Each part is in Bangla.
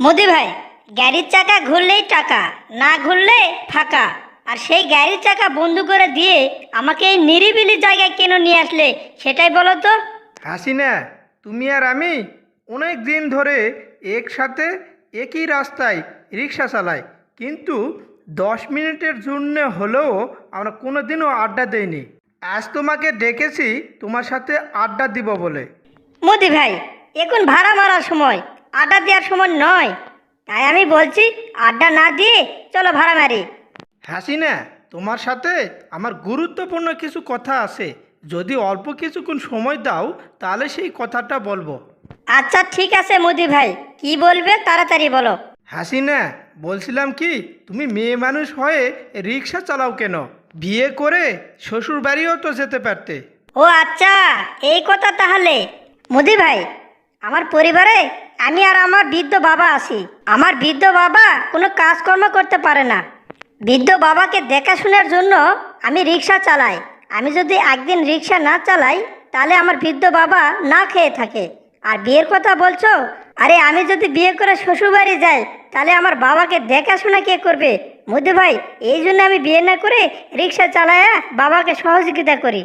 মোদি ভাই গাড়ির চাকা ঘুরলেই টাকা না ঘুরলে ফাঁকা। আর সেই গাড়ির চাকা বন্ধ করে দিয়ে আমাকে এই নিরিবিলি জায়গায় কেন নিয়ে আসলে সেটাই বলো তো। হাসিনা তুমি আর আমি অনেক দিন ধরে একসাথে একই রাস্তায় রিক্সা চালাই কিন্তু দশ মিনিটের জন্য হলেও আমরা কোনো দিনও আড্ডা দেইনি। আজ তোমাকে ডেকেছি তোমার সাথে আড্ডা দিব বলে। মোদি ভাই এখন ভাড়া মারার সময় আড্ডা দেওয়ার সময় নয়। তাই আমি বলছি আড্ডা না দিয়ে চলো ভাড়া মারি। হাসিনা তোমার সাথে আমার গুরুত্বপূর্ণ কিছু কথা আছে। যদি অল্প কিছুক্ষণ সময় দাও তাহলে সেই কথাটা বলব। আচ্ছা ঠিক আছে মোদি ভাই। কি বলবে তাড়াতাড়ি বলো। হাসিনা বলছিলাম কি তুমি মেয়ে মানুষ হয়ে রিক্সা চালাও কেন? বিয়ে করে শ্বশুর বাড়িও তো যেতে পারতে। ও আচ্ছা এই কথা তাহলে। মোদি ভাই আমার পরিবারে আমি আর আমার বৃদ্ধ বাবা আছি। আমার বৃদ্ধ বাবা কোনো কাজকর্ম করতে পারে না। বৃদ্ধ বাবাকে দেখাশোনার জন্য আমি রিক্সা চালাই। আমি যদি একদিন রিক্সা না চালাই, তাহলে আমার বৃদ্ধ বাবা না খেয়ে থাকে। আর বিয়ের কথা বলছো? আরে আমি যদি বিয়ে করে শ্বশুরবাড়ি যাই, তাহলে আমার বাবাকে দেখাশোনা কে করবে? মোদি ভাই, এই জন্য আমি বিয়ে না করে রিক্সা চালায়া বাবাকে সহযোগিতা করি।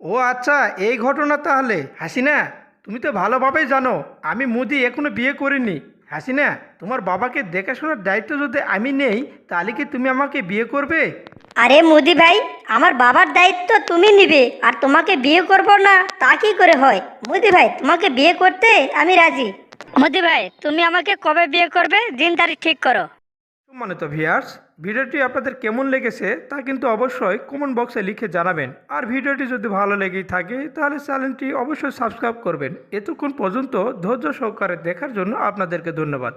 ও আচ্ছা এই ঘটনা তাহলে, হাসিনা। তুমি তো ভালোভাবেই জানো আমি মুদি এখনও বিয়ে করিনি। হাসিনা তোমার বাবাকে দেখাশোনার দায়িত্ব যদি আমি নেই তাহলে কি তুমি আমাকে বিয়ে করবে? আরে মোদি ভাই আমার বাবার দায়িত্ব তুমি নিবে আর তোমাকে বিয়ে করব না তা কি করে হয়? মোদি ভাই তোমাকে বিয়ে করতে আমি রাজি। মোদি ভাই তুমি আমাকে কবে বিয়ে করবে? দিন তারিখ ঠিক করো। মানে তো ভিয়ার্স ভিডিওটি আপনাদের কেমন লেগেছে তা কিন্তু অবশ্যই কমেন্ট বক্সে লিখে জানাবেন। আর ভিডিওটি যদি ভালো লেগেই থাকে, তাহলে চ্যানেলটি অবশ্যই সাবস্ক্রাইব করবেন। এতক্ষণ পর্যন্ত ধৈর্য সহকারে দেখার জন্য আপনাদেরকে ধন্যবাদ।